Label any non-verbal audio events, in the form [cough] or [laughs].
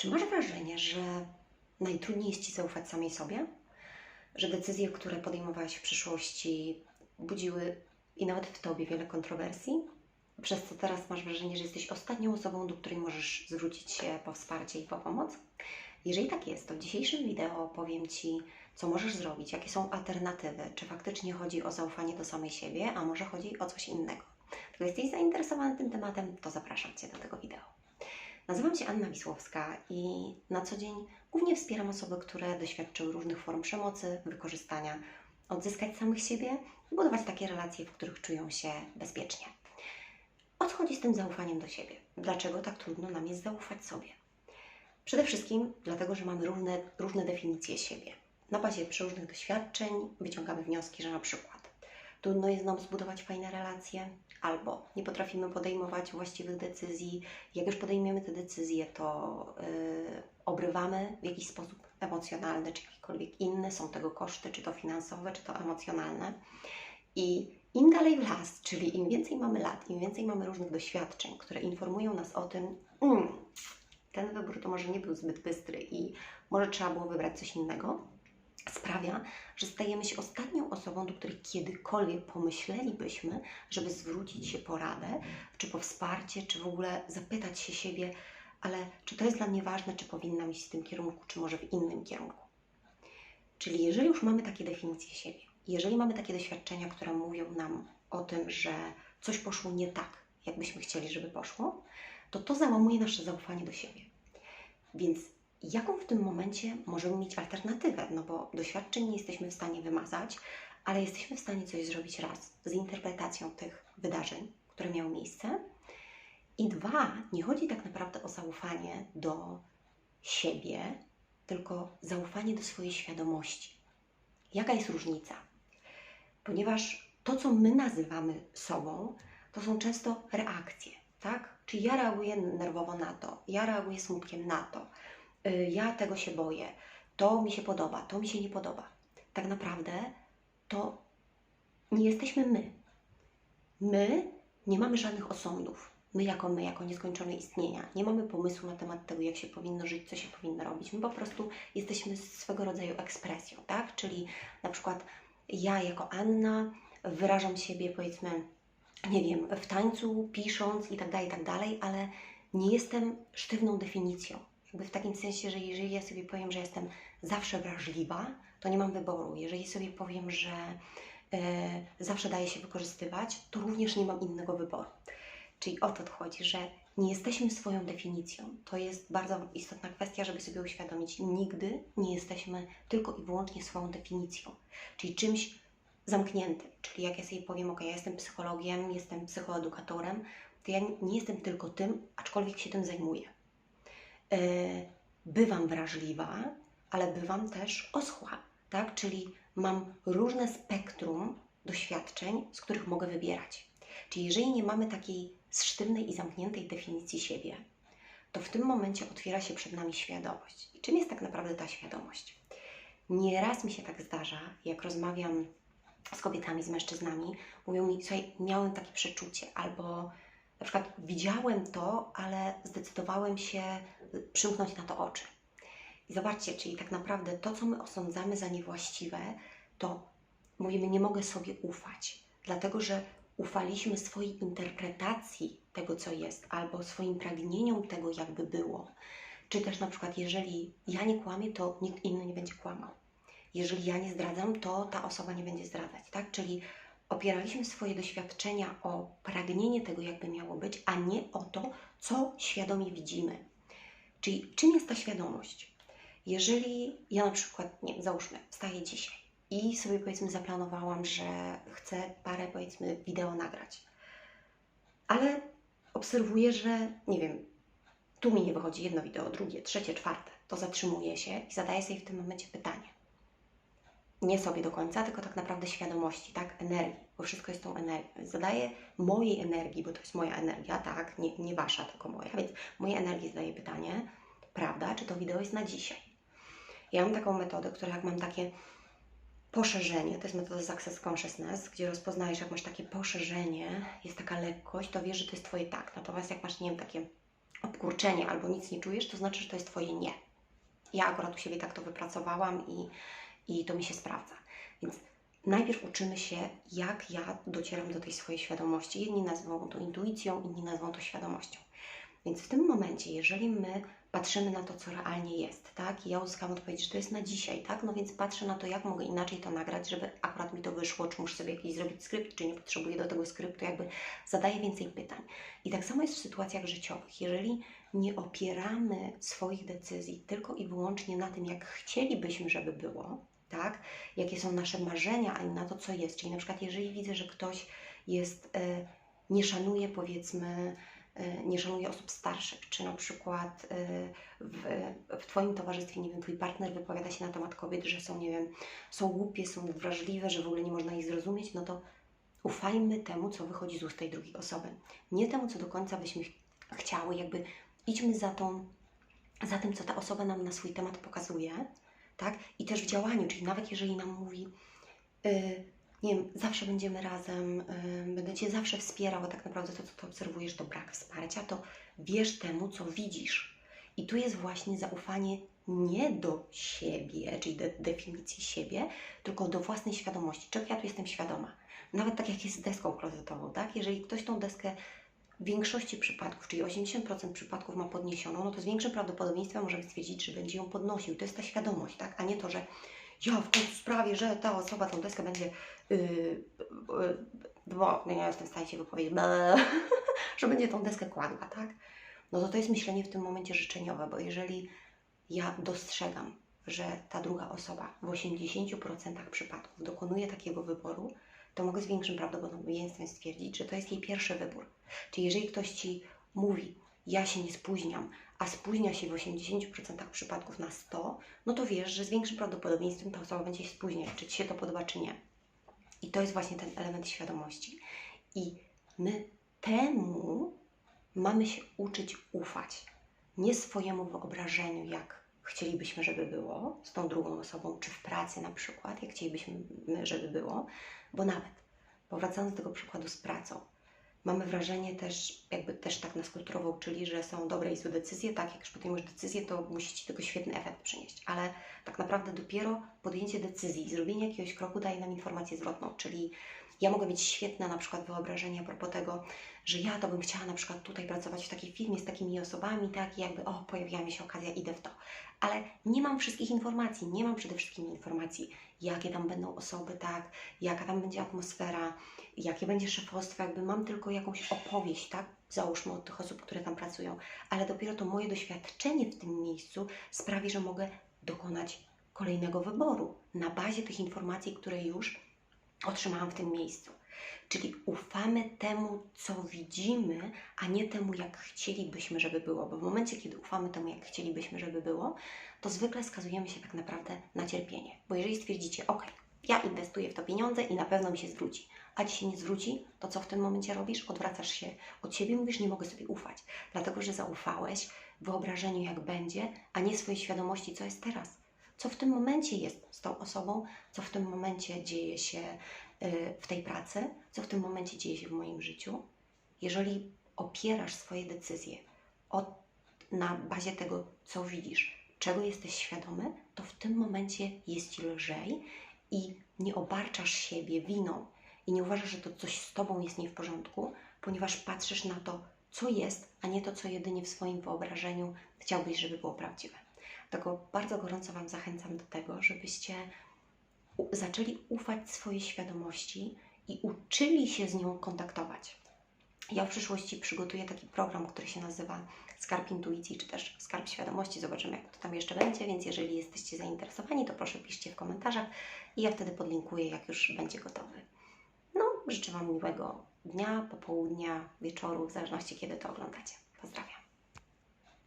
Czy masz wrażenie, że najtrudniej jest Ci zaufać samej sobie? Że decyzje, które podejmowałaś w przyszłości, budziły i nawet w Tobie wiele kontrowersji? Przez co teraz masz wrażenie, że jesteś ostatnią osobą, do której możesz zwrócić się po wsparcie i po pomoc? Jeżeli tak jest, to w dzisiejszym wideo powiem Ci, co możesz zrobić, jakie są alternatywy, czy faktycznie chodzi o zaufanie do samej siebie, a może chodzi o coś innego. Gdy jesteś zainteresowany tym tematem, to zapraszam Cię do tego wideo. Nazywam się Anna Wisłowska i na co dzień głównie wspieram osoby, które doświadczyły różnych form przemocy, wykorzystania, odzyskać samych siebie i budować takie relacje, w których czują się bezpiecznie. O co chodzi z tym zaufaniem do siebie? Dlaczego tak trudno nam jest zaufać sobie? Przede wszystkim dlatego, że mamy różne, różne definicje siebie. Na bazie przeróżnych doświadczeń wyciągamy wnioski, że na przykład trudno jest nam zbudować fajne relacje, albo nie potrafimy podejmować właściwych decyzji. Jak już podejmiemy te decyzje, to yy, obrywamy w jakiś sposób emocjonalny, czy jakikolwiek inny. Są tego koszty, czy to finansowe, czy to emocjonalne. I im dalej w las, czyli im więcej mamy lat, im więcej mamy różnych doświadczeń, które informują nas o tym, mm, ten wybór to może nie był zbyt bystry i może trzeba było wybrać coś innego, sprawia, że stajemy się ostatnią osobą, do której kiedykolwiek pomyślelibyśmy, żeby zwrócić się po radę, czy po wsparcie, czy w ogóle zapytać się siebie, ale czy to jest dla mnie ważne, czy powinnam iść w tym kierunku, czy może w innym kierunku. Czyli jeżeli już mamy takie definicje siebie, jeżeli mamy takie doświadczenia, które mówią nam o tym, że coś poszło nie tak, jakbyśmy chcieli, żeby poszło, to to załamuje nasze zaufanie do siebie. Więc jaką w tym momencie możemy mieć alternatywę? No bo doświadczeń nie jesteśmy w stanie wymazać, ale jesteśmy w stanie coś zrobić raz z interpretacją tych wydarzeń, które miały miejsce. I dwa, nie chodzi tak naprawdę o zaufanie do siebie, tylko zaufanie do swojej świadomości. Jaka jest różnica? Ponieważ to, co my nazywamy sobą, to są często reakcje, tak? Czyli ja reaguję nerwowo na to, ja reaguję smutkiem na to, ja tego się boję, to mi się podoba, to mi się nie podoba. Tak naprawdę to nie jesteśmy my. My nie mamy żadnych osądów. My jako my, jako nieskończone istnienia, nie mamy pomysłu na temat tego, jak się powinno żyć, co się powinno robić. My po prostu jesteśmy swego rodzaju ekspresją, tak? Czyli na przykład ja jako Anna wyrażam siebie, powiedzmy, nie wiem, w tańcu, pisząc i tak dalej, i tak dalej, ale nie jestem sztywną definicją. Jakby w takim sensie, że jeżeli ja sobie powiem, że jestem zawsze wrażliwa, to nie mam wyboru. Jeżeli sobie powiem, że e, zawsze daje się wykorzystywać, to również nie mam innego wyboru. Czyli o to chodzi, że nie jesteśmy swoją definicją. To jest bardzo istotna kwestia, żeby sobie uświadomić. Nigdy nie jesteśmy tylko i wyłącznie swoją definicją, czyli czymś zamkniętym. Czyli jak ja sobie powiem, ok, ja jestem psychologiem, jestem psychoedukatorem, to ja nie jestem tylko tym, aczkolwiek się tym zajmuję. E, bywam wrażliwa, ale bywam też oschła, tak? Czyli mam różne spektrum doświadczeń, z których mogę wybierać. Czyli jeżeli nie mamy takiej sztywnej i zamkniętej definicji siebie, to w tym momencie otwiera się przed nami świadomość. I czym jest tak naprawdę ta świadomość? Nieraz mi się tak zdarza, jak rozmawiam z kobietami, z mężczyznami, mówią mi, słuchaj, miałem takie przeczucie, albo na przykład widziałem to, ale zdecydowałem się przymknąć na to oczy. I zobaczcie, czyli tak naprawdę to, co my osądzamy za niewłaściwe, to mówimy, nie mogę sobie ufać, dlatego że ufaliśmy swojej interpretacji tego, co jest, albo swoim pragnieniom tego, jakby było. Czy też na przykład, jeżeli ja nie kłamię, to nikt inny nie będzie kłamał. Jeżeli ja nie zdradzam, to ta osoba nie będzie zdradzać, tak? Czyli opieraliśmy swoje doświadczenia o pragnienie tego, jakby miało być, a nie o to, co świadomie widzimy. Czyli czym jest ta świadomość? Jeżeli ja na przykład, nie załóżmy, wstaję dzisiaj i sobie powiedzmy zaplanowałam, że chcę parę powiedzmy wideo nagrać, ale obserwuję, że nie wiem, tu mi nie wychodzi jedno wideo, drugie, trzecie, czwarte, to zatrzymuję się i zadaję sobie w tym momencie pytanie nie sobie do końca, tylko tak naprawdę świadomości, tak, energii, bo wszystko jest tą energią. Zadaję mojej energii, bo to jest moja energia, tak, nie, nie wasza, tylko moja, więc mojej energii zadaję pytanie, prawda, czy to wideo jest na dzisiaj. Ja mam taką metodę, która jak mam takie poszerzenie, to jest metoda Success Consciousness, gdzie rozpoznajesz, jak masz takie poszerzenie, jest taka lekkość, to wiesz, że to jest Twoje tak. Natomiast jak masz, nie wiem, takie obkurczenie albo nic nie czujesz, to znaczy, że to jest Twoje nie. Ja akurat u siebie tak to wypracowałam i, i to mi się sprawdza. Więc najpierw uczymy się, jak ja docieram do tej swojej świadomości. Jedni nazwą to intuicją, inni nazwą to świadomością. Więc w tym momencie, jeżeli my patrzymy na to, co realnie jest, tak? I ja uzyskam odpowiedź, że to jest na dzisiaj, tak? No więc patrzę na to, jak mogę inaczej to nagrać, żeby akurat mi to wyszło, czy muszę sobie jakiś zrobić skrypt, czy nie potrzebuję do tego skryptu, jakby zadaję więcej pytań. I tak samo jest w sytuacjach życiowych. Jeżeli nie opieramy swoich decyzji tylko i wyłącznie na tym, jak chcielibyśmy, żeby było, tak? Jakie są nasze marzenia, a nie na to, co jest. Czyli na przykład, jeżeli widzę, że ktoś jest, e, nie szanuje, powiedzmy, e, nie szanuje osób starszych, czy na przykład e, w, w Twoim towarzystwie, nie wiem, Twój partner wypowiada się na temat kobiet, że są, nie wiem, są głupie, są wrażliwe, że w ogóle nie można ich zrozumieć, no to ufajmy temu, co wychodzi z ust tej drugiej osoby. Nie temu, co do końca byśmy chciały, jakby idźmy za tą, za tym, co ta osoba nam na swój temat pokazuje, tak? I też w działaniu, czyli nawet jeżeli nam mówi, yy, nie wiem, zawsze będziemy razem, yy, będę Cię zawsze wspierał, a tak naprawdę to, co Ty obserwujesz, to brak wsparcia, to wierz temu, co widzisz. I tu jest właśnie zaufanie nie do siebie, czyli do definicji siebie, tylko do własnej świadomości. Czego ja tu jestem świadoma? Nawet tak jak jest z deską klozetową, tak? Jeżeli ktoś tą deskę w większości przypadków, czyli 80% przypadków ma podniesioną, no to z większym prawdopodobieństwem możemy stwierdzić, że będzie ją podnosił. To jest ta świadomość, tak? A nie to, że ja w końcu sprawię, że ta osoba tą deskę będzie, yy, yy, bo nie jestem w stanie się wypowiedzieć, [laughs] że będzie tą deskę kładła, tak? No to to jest myślenie w tym momencie życzeniowe, bo jeżeli ja dostrzegam, że ta druga osoba w 80% przypadków dokonuje takiego wyboru, to mogę z większym prawdopodobieństwem stwierdzić, że to jest jej pierwszy wybór. Czyli jeżeli ktoś Ci mówi, ja się nie spóźniam, a spóźnia się w 80% przypadków na 100, no to wiesz, że z większym prawdopodobieństwem ta osoba będzie się spóźniać, czy Ci się to podoba, czy nie. I to jest właśnie ten element świadomości. I my temu mamy się uczyć ufać. Nie swojemu wyobrażeniu, jak chcielibyśmy, żeby było z tą drugą osobą, czy w pracy na przykład, jak chcielibyśmy, żeby było, bo nawet, powracając do tego przykładu z pracą, mamy wrażenie też, jakby też tak nas kulturowo uczyli, że są dobre i złe decyzje, tak, jak już podejmujesz decyzję, to musi Ci tego świetny efekt przynieść, ale tak naprawdę dopiero podjęcie decyzji, zrobienie jakiegoś kroku daje nam informację zwrotną, czyli ja mogę mieć świetne na przykład wyobrażenie a propos tego, że ja to bym chciała na przykład tutaj pracować w takiej firmie z takimi osobami, tak, i jakby o, pojawiła mi się okazja, idę w to. Ale nie mam wszystkich informacji, nie mam przede wszystkim informacji, jakie tam będą osoby, tak, jaka tam będzie atmosfera, jakie będzie szefostwo, jakby mam tylko jakąś opowieść, tak, załóżmy od tych osób, które tam pracują, ale dopiero to moje doświadczenie w tym miejscu sprawi, że mogę dokonać kolejnego wyboru na bazie tych informacji, które już otrzymałam w tym miejscu. Czyli ufamy temu, co widzimy, a nie temu, jak chcielibyśmy, żeby było. Bo w momencie, kiedy ufamy temu, jak chcielibyśmy, żeby było, to zwykle skazujemy się tak naprawdę na cierpienie. Bo jeżeli stwierdzicie, ok, ja inwestuję w to pieniądze i na pewno mi się zwróci, a ci się nie zwróci, to co w tym momencie robisz? Odwracasz się od siebie, mówisz, nie mogę sobie ufać, dlatego że zaufałeś wyobrażeniu, jak będzie, a nie swojej świadomości, co jest teraz. Co w tym momencie jest z tą osobą, co w tym momencie dzieje się y, w tej pracy, co w tym momencie dzieje się w moim życiu. Jeżeli opierasz swoje decyzje od, na bazie tego, co widzisz, czego jesteś świadomy, to w tym momencie jest ci lżej i nie obarczasz siebie winą i nie uważasz, że to coś z tobą jest nie w porządku, ponieważ patrzysz na to, co jest, a nie to, co jedynie w swoim wyobrażeniu chciałbyś, żeby było prawdziwe. Dlatego bardzo gorąco Wam zachęcam do tego, żebyście zaczęli ufać swojej świadomości i uczyli się z nią kontaktować. Ja w przyszłości przygotuję taki program, który się nazywa Skarb Intuicji, czy też Skarb Świadomości. Zobaczymy, jak to tam jeszcze będzie, więc jeżeli jesteście zainteresowani, to proszę piszcie w komentarzach i ja wtedy podlinkuję, jak już będzie gotowy. No, życzę Wam miłego dnia, popołudnia, wieczoru, w zależności kiedy to oglądacie. Pozdrawiam.